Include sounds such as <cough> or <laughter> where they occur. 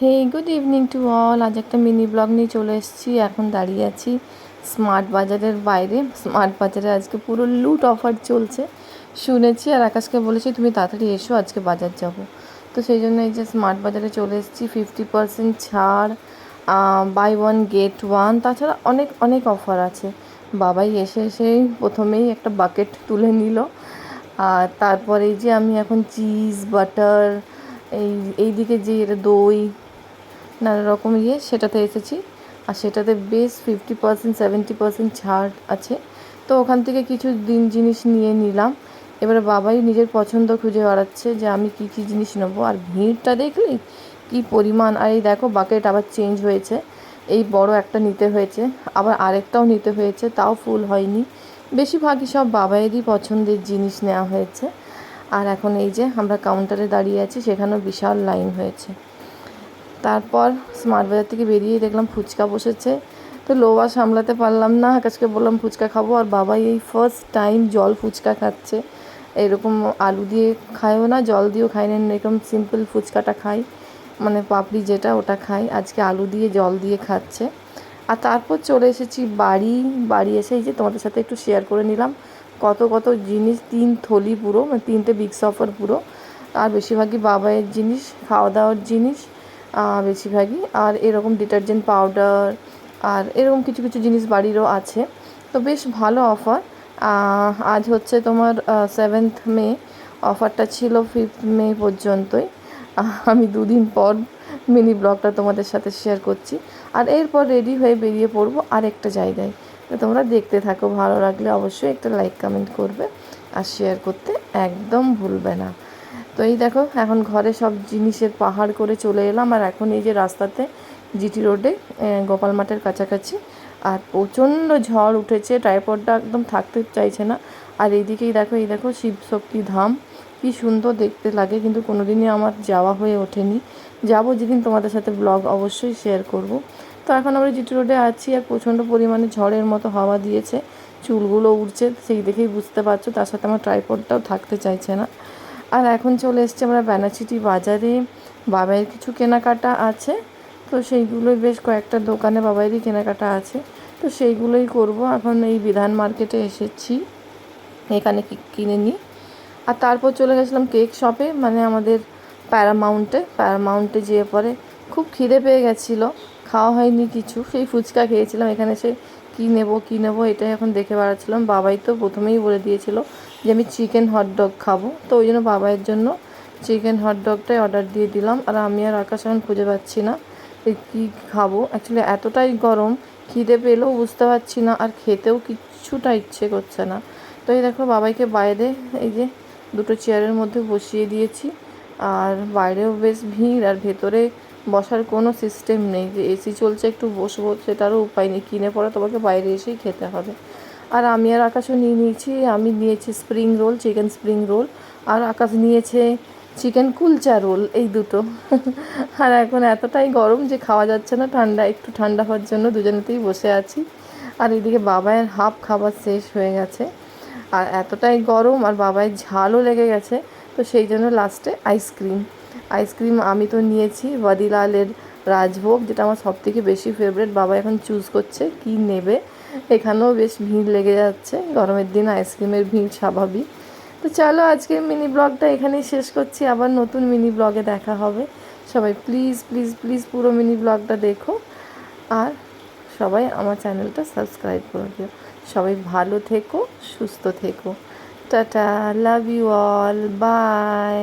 Hey good evening to all আজ একটা mini blog নিয়ে চলে এসেছি। এখন দাঁড়িয়ে আছি স্মার্ট বাজারের বাইরে। স্মার্ট বাজারে আজকে পুরো লুট অফার চলছে। শুনেছি আর আকাশকে বলেছি, তুমি তাড়াতাড়ি এসো, আজকে বাজার যাব। তো সেই জন্য এই যে স্মার্ট বাজারে চলে এসেছি। ফিফটি পার্সেন্ট ছাড় বাই ওয়ান গেট ওয়ান তাছাড়া অনেক অনেক অফার আছে। বাবাই এসে এসেই প্রথমেই একটা বাকেট তুলে নিল। আর তারপরে যে আমি এখন চিজ বাটার এই, এইদিকে যে এটা দই নানা রকম ইয়ে সেটাতে এসেছি। আর সেটাতে বেশ ফিফটি পার্সেন্ট সেভেন্টি পার্সেন্ট ছাড় আছে। তো ওখান থেকে কিছু দিন জিনিস নিয়ে নিলাম। এবারে বাবাই নিজের পছন্দ খুঁজে বেড়াচ্ছে যে আমি কী কী জিনিস নেব। আর ভিড়টা দেখলি? কী পরিমাণ। আর এই দেখো বাকেট আবার চেঞ্জ হয়েছে। এই বড় একটা নিতে হয়েছে। আবার আরেকটাও নিতে হয়েছে, তাও ফুল হয়নি। বেশিরভাগই সব বাবাইয়েরই পছন্দের জিনিস নেওয়া হয়েছে। আর এখন এই যে আমরা কাউন্টারে দাঁড়িয়ে আছি, সেখানেও বিশাল লাইন হয়েছে। তারপর স্মার্ট বাজার থেকে বেরিয়েই দেখলাম ফুচকা বসেছে। তো লোয়া সামলাতে পারলাম না, আকাশকে বললাম ফুচকা খাব, আর বাবাই এই ফার্স্ট টাইম জল ফুচকা খাচ্ছে। এরকম আলু দিয়ে খায়ও না, জল দিয়েও খায় না, এরকম সিম্পল ফুচকাটা খাই। মানে পাপড়ি যেটা, ওটা খাই। আজকে আলু দিয়ে জল দিয়ে খাচ্ছে। আর তারপর চলে এসেছি বাড়ি। বাড়ি এসে এই যে তোমাদের সাথে একটু শেয়ার করে নিলাম। কত কত জিনিস, তিন থলি পুরো মানে তিনটে বিগ সফার পুরো। আর বেশিরভাগই বাবাইয়ের জিনিস খাওয়া দাওয়ার জিনিস। বেশিরভাগই। আর এরকম ডিটারজেন্ট পাউডার, আর এরকম কিছু কিছু জিনিস বাড়িরও আছে। তো বেশ ভালো অফার। আজ হচ্ছে তোমার সেভেন্থ মে। অফারটা ছিল ফিফথ মে পর্যন্তই। আমি দুদিন পর মিনি ব্লগটা তোমাদের সাথে শেয়ার করছি। আর এরপর রেডি হয়ে বেরিয়ে পড়ব আরেকটা জায়গায়। তো তোমরা দেখতে থাকো, ভালো লাগলে অবশ্যই একটা লাইক কমেন্ট করবে। আর শেয়ার করতে একদম ভুলবে না। তো এই দেখো, এখন ঘরে সব জিনিসের পাহাড় করে চলে এলাম, আর এখন এই যে রাস্তাতে জিটি রোডে গোপাল মাঠের কাছাকাছি, আর প্রচণ্ড ঝড় উঠেছে, ট্রাইপডটা একদম থাকতে চাইছে না, আর এইদিকেই দেখো, এই দেখো শিবশক্তি ধাম, কি সুন্দর দেখতে লাগে, কিন্তু কোনোদিনই আমার যাওয়া হয়ে ওঠেনি। যাব যেদিন তোমাদের সাথে ব্লগ অবশ্যই শেয়ার করব। তো এখন আমরা জিটি রোডে আছি, আর প্রচণ্ড পরিমাণে ঝড়ের মতো হাওয়া দিয়েছে, চুলগুলো উঠছে সেই দেখেই বুঝতে পারছ, তার সাথে আমার ট্রাইপডটাও থাকতে চাইছে না। আর এখন চলে এসছে আমরা ব্যানাচিটি বাজারে। বাবাইয়ের কিছু কেনাকাটা আছে। তো সেইগুলোই বেশ কয়েকটা দোকানে বাবাইয়েরই কেনাকাটা আছে। তো সেইগুলোই করব। এখন এই বিধান মার্কেটে এসেছি। এখানে কিনে নিই। আর তারপর চলে গেছিলাম কেক শপে। মানে আমাদের প্যারামাউন্টে। প্যারামাউন্টে যেয়ে পরে খুব খিদে পেয়ে গেছিল। খাওয়া হয়নি কিছু। সেই ফুচকা খেয়েছিলাম। এখানে সে কী নেব কী নেব, এটাই এখন দেখে বেড়াচ্ছিলাম। বাবাই তো প্রথমেই বলে দিয়েছিল যে আমি চিকেন হটডগ খাব। তো ওই জন্য বাবাইয়ের জন্য চিকেন হটডগটাই অর্ডার দিয়ে দিলাম। আর আমি আর আকাশ এখন খুঁজে পাচ্ছি না কী খাব। অ্যাকচুয়ালি এতটাই গরম, খিদে পেলেও বুঝতে পারছি না আর খেতেও কিচ্ছুটা ইচ্ছে করছে না। তো এই দেখো বাবাইকে বাইরে এই যে দুটো চেয়ারের মধ্যে বসিয়ে দিয়েছি। আর বাইরেও বেশ ভিড় আর ভেতরে বসার কোনো সিস্টেম নেই যে এসি চলছে, একটু বসবো, সেটারও উপায় নেই। কিনে পরে তোমাকে বাইরে এসেই খেতে হবে। আর আমি আর আকাশও নিয়ে নিয়েছি, আমি নিয়েছি spring roll chicken spring roll আর আকাশ নিয়েছে চিকেন কুলচা রোল এই দুটো। <laughs> আর এখন এতটাই গরম যে খাওয়া যাচ্ছে না, ঠান্ডা, একটু ঠান্ডা হওয়ার জন্য দুজনেতেই বসে আছি। আর এদিকে বাবায়ের হাফ খাবার শেষ হয়ে গেছে। আর এতটাই গরম, আর বাবায়ের ঝালও লেগে গেছে, তো সেই জন্য লাস্টে আইসক্রিম আইসক্রিম আমি তো নিয়েছি ওয়াদিলালের রাজভোগ, যেটা আমার সব থেকে বেশি ফেভারেট বাবা এখন চুজ করছে কি নেবে। এখানেও বেশ ভিড় লেগে যাচ্ছে। গরমের দিন আইসক্রিমের ভিড় স্বাভাবিক। তো চলো আজকে মিনি ব্লগটা এখানেই শেষ করছি। আবার নতুন মিনি ব্লগে দেখা হবে। সবাই প্লিজ প্লিজ প্লিজ পুরো মিনি ব্লগটা দেখো। আর সবাই আমার চ্যানেলটা সাবস্ক্রাইব করে দিও। সবাই ভালো থেকো, সুস্থ থেকো। Tata love you all bye